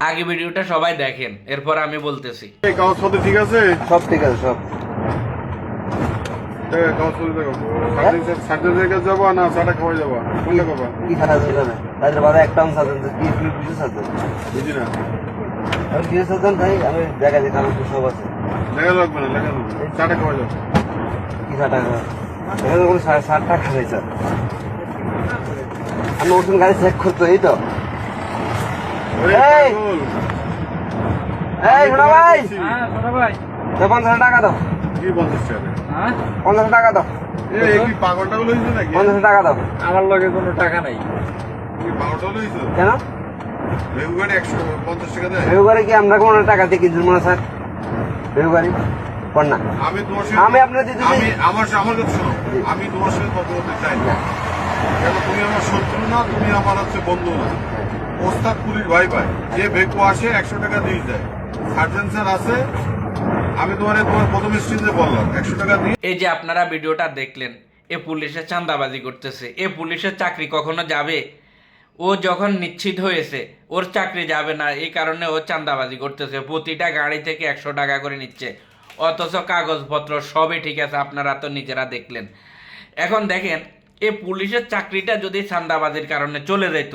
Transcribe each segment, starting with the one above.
আগে ভিডিওটা সবাই দেখেন এরপর আমি বলতেছি। কাগজপত্র ঠিক আছে? সব ঠিক আছে সব। আমি ওষুধ গাড়ি চেক করতো এই তো। এই! ভাই। হ্যাঁ পঞ্চাশ টাকা দাও। কি পঞ্চাশ টাকা হ্যাঁ? টাকা দাও। পঞ্চাশ টাকা দাও। আমার লগে কোনো টাকা নাই। কেন? কি আমরা কোনো টাকা দিয়ে কিনছি মনে স্যার? কর না? আমি তোমার সাথে আমি আপনার আমি আমার আমার কাছে আমি তোমার সাথে কথা বলতে চাই। না তুমি আমার শত্রু না, তুমি আমার হচ্ছে বন্ধু না। ওস্তাদ পুলিশ, ভাই ভাই, যে বেকু আসে, একশো টাকা দিয়ে স্যার আমি তোমার তোমার প্রথম বললাম, একশো টাকা দিয়ে। এই যে আপনারা ভিডিওটা দেখলেন, এ পুলিশের চাঁদাবাজি করতেছে। এ পুলিশের চাকরি কখনো যাবে? ও যখন নিশ্চিত হয়েছে, ওর চাকরি যাবে না, এই কারণে ও চাঁদাবাজি করতেছে। প্রতিটা গাড়ি থেকে একশো টাকা করে নিচ্ছে। অথচ কাগজপত্র সবই ঠিক আছে, আপনারা তো নিজেরা দেখলেন। এখন দেখেন এই পুলিশের চাকরিটা যদি চাঁদাবাজির কারণে চলে যেত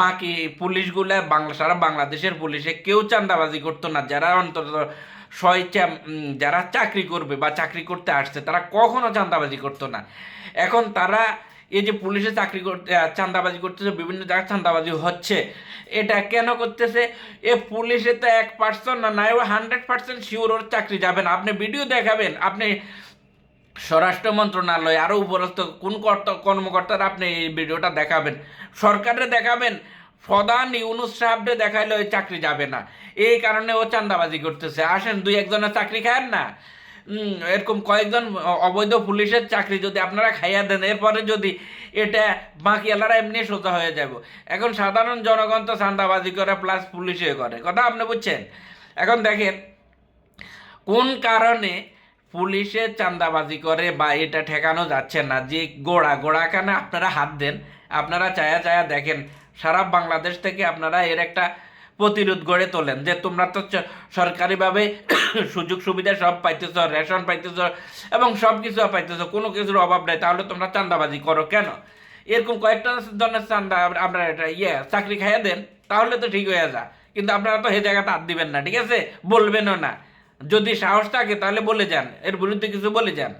বাকি পুলিশগুলা বাংলা সারা বাংলাদেশের পুলিশে কেউ চাঁদাবাজি করতো না। যারা অন্তত স্বইচ্ছা যারা চাকরি করবে বা চাকরি করতে আসছে তারা কখনো চাঁদাবাজি করতো না। এখন তারা এই যে পুলিশে চাকরি করতে আহ, চাঁদাবাজি করতেছে বিভিন্ন জায়গায় চাঁদাবাজি হচ্ছে এটা কেন করতেছে? এ পুলিশে তো এক পার্সেন্ট না নাই হান্ড্রেড পার্সেন্ট শিওর ওর চাকরি যাবে না। আপনি ভিডিও দেখাবেন আপনি স্বরাষ্ট্র মন্ত্রণালয় আরও উপরস্থ কোন কর্ত- কর্মকর্তারা আপনি এই ভিডিওটা দেখাবেন? সরকারে দেখাবেন, প্রধান ইউনুস সাহেবরে দেখাইলে ওই চাকরি যাবে না। এই কারণে ও চান্দাবাজি করতেছে। আসেন, দুই একজনের চাকরি খায়েন না। এরকম কয়েকজন অবৈধ পুলিশের চাকরি যদি আপনারা খাইয়া দেন, এরপরে যদি এটা বাকি এলারা এমনি সোজা হয়ে যাব। এখন সাধারণ জনগণ তো চান্দাবাজি করে প্লাস পুলিশে করে। কথা আপনি বুঝছেন? এখন দেখেন, কোন কারণে পুলিশে চাঁদাবাজি করে বা এটা ঠেকানো যাচ্ছে না, যে গোড়া গোড়া গোড়াখানে আপনারা হাত দেন, আপনারা চায়া চায়া দেখেন। সারা বাংলাদেশ থেকে আপনারা এর একটা প্রতিরোধ গড়ে তোলেন, যে তোমরা তো সরকারিভাবে সুযোগ সুবিধা সব পাইতেছ, রেশন পাইতেছ এবং সব কিছু পাইতেছ, কোনো কিছুর অভাব নেই, তাহলে তোমরা চাঁদাবাজি করো কেন? এরকম কয়েকটা ধরনের চান্দা আপ- আপনারা এটা ইয়ে চাকরি খাইয়ে দেন, তাহলে তো ঠিক হয়ে যা। কিন্তু আপনারা তো সেই জায়গাটা হাত দিবেন না, ঠিক আছে? বলবেনও না। যদি সাহস থাকে তাহলে বলে যান। এর বিরুদ্ধে কিছু বলে যান।